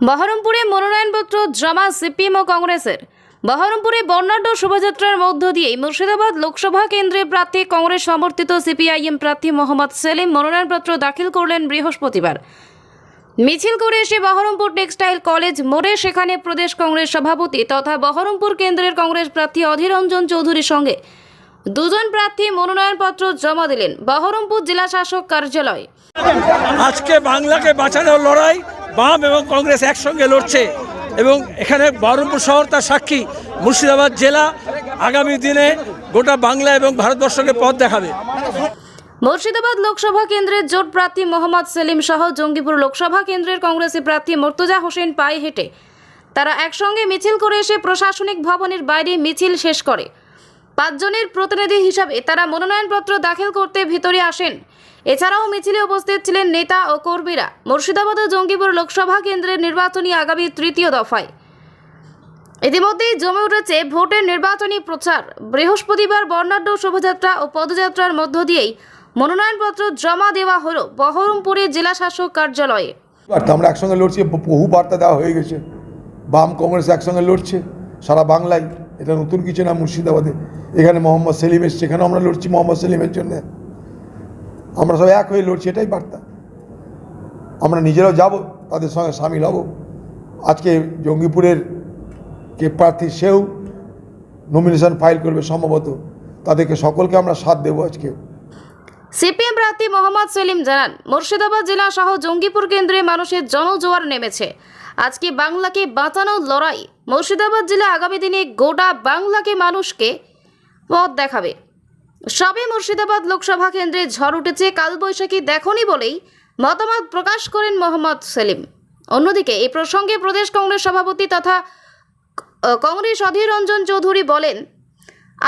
বহরমপুরে মনোনয়নপত্র জমা সিপিএম ও কংগ্রেসের। বহরমপুরে বর্ণাঢ্য শোভাযাত্রার মধ্য দিয়ে মুর্শিদাবাদ লোকসভা কেন্দ্রের প্রার্থী কংগ্রেস সমর্থিত সিপিআইএম প্রার্থী মোহাম্মদ সেলিম মনোনয়নপত্র দাখিল করলেন বৃহস্পতিবার। মিছিল করে এসে বহরমপুর টেক্সটাইল কলেজ মোড়ে সেখানে প্রদেশ কংগ্রেস সভাপতি তথা বহরমপুর কেন্দ্রের কংগ্রেস প্রার্থী অধীর রঞ্জন চৌধুরীর সঙ্গে দুজন প্রার্থী মনোনয়নপত্র জমা দিলেন বহরমপুর জেলা শাসক কার্যালয়। আজকে বাংলাকে বাঁচানোর লড়াই বাম এবং কংগ্রেস একসঙ্গে লড়ছে এবং এখানে বহরমপুর শহর তার সাক্ষী, মুর্শিদাবাদ জেলা আগামী দিনে গোটা বাংলা এবং ভারতবর্ষকে পথ দেখাবে। মুর্শিদাবাদ লোকসভা কেন্দ্রের জোট প্রার্থী মোহাম্মদ সেলিম সহ জঙ্গিপুর লোকসভা কেন্দ্রের কংগ্রেসি প্রার্থী মর্তুজা হোসেন পায়ে হেঁটে। তারা একসঙ্গে মিছিল করে এসে প্রশাসনিক ভবনের বাইরে মিছিল শেষ করে। পাঁচজনের প্রতিনিধি হিসাবে তারা মনোনয়নপত্র দাখিল করতে ভিতরে আসেন। এছাড়াও মিছিলে উপস্থিত ছিলেন নেতা ও কর্মীরা। মুর্শিদাবাদ ও জঙ্গিপুর লোকসভা কেন্দ্রের নির্বাচনী আগামী তৃতীয় দফায়। ইতিমধ্যেই জমে উঠেছে ভোটের নির্বাচনী প্রচার। বৃহস্পতিবার বর্ণাঢ্য শোভাযাত্রা ও পদযাত্রার মধ্য দিয়েই মনোনয়নপত্র জমা দেওয়া হলো বহরমপুরের জেলা শাসক কার্যালয়ে। আমরা একসঙ্গে লড়ছি, বহু বার্তা দেওয়া হয়ে গেছে। বাম কংগ্রেস একসঙ্গে লড়ছে, সারা বাংলায়। এটা নতুন কিছু না, মুর্শিদাবাদে। এখানে মোহাম্মদ সেলিম এসছে, এখানেও আমরা লড়ছি মোহাম্মদ সেলিমের জন্য। আমরা সব এক হয়ে লড়ছি, এটাই বার্তা। আমরা নিজেরাও যাব, তাদের সঙ্গে সামিল হব। আজকে জঙ্গিপুরের কে প্রার্থী সেও নমিনেশন ফাইল করবে সম্ভবত। তাদেরকে সকলকে আমরা সাথ দেবো আজকে। সিপিএম প্রার্থী মোহাম্মদ সেলিম জানান, মুর্শিদাবাদ জেলা সহ জঙ্গিপুর কেন্দ্রে মানুষের জনজোয়ার নেমেছে। আজকে বাংলাকে বাঁচানোর লড়াই। মুর্শিদাবাদ জেলা আগামী দিনে গোটা বাংলাকে মানুষকে পথ দেখাবে। সবে মুর্শিদাবাদ লোকসভা কেন্দ্রে ঝড় উঠেছে, কালবৈশাখী দেখনি বলেই মতামত প্রকাশ করেন মোহাম্মদ সেলিম। অন্যদিকে এই প্রসঙ্গে প্রদেশ কংগ্রেস সভাপতি তথা কংগ্রেস অধীর রঞ্জন চৌধুরী বলেন,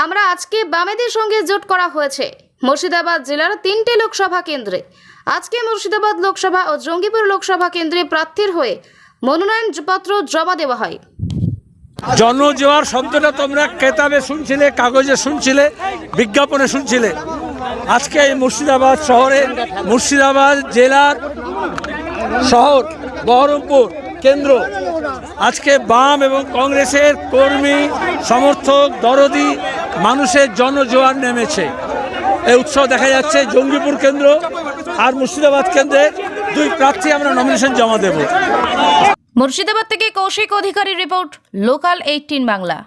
আমরা আজকে বামেদের সঙ্গে জোট করা হয়েছে, মুর্শিদাবাদ জেলার তিনটে লোকসভা কেন্দ্রে। আজকে মুর্শিদাবাদ লোকসভা ও জঙ্গিপুর লোকসভা কেন্দ্রে প্রার্থীর হয়ে মনোনয়নপত্র জমা দেওয়া হয়। জনজোয়ার শব্দটা তোমরা কেতাবে শুনছিলে, কাগজে শুনছিলে, বিজ্ঞাপনে শুনছিলে। আজকে এই মুর্শিদাবাদ শহরে, মুর্শিদাবাদ জেলার শহর, বহরমপুর কেন্দ্র। আজকে বাম এবং কংগ্রেসের কর্মী, সমর্থক, দরদি মানুষের জনজোয়ার নেমেছে। এই উৎসব দেখা যাচ্ছে জঙ্গিপুর কেন্দ্র আর মুর্শিদাবাদ কেন্দ্রে। দুই প্রার্থী আমরা নমিনেশন জমা দেবো। মুর্শিদাবাদ থেকে Kaushik Adhikari report local eighteen Bangla.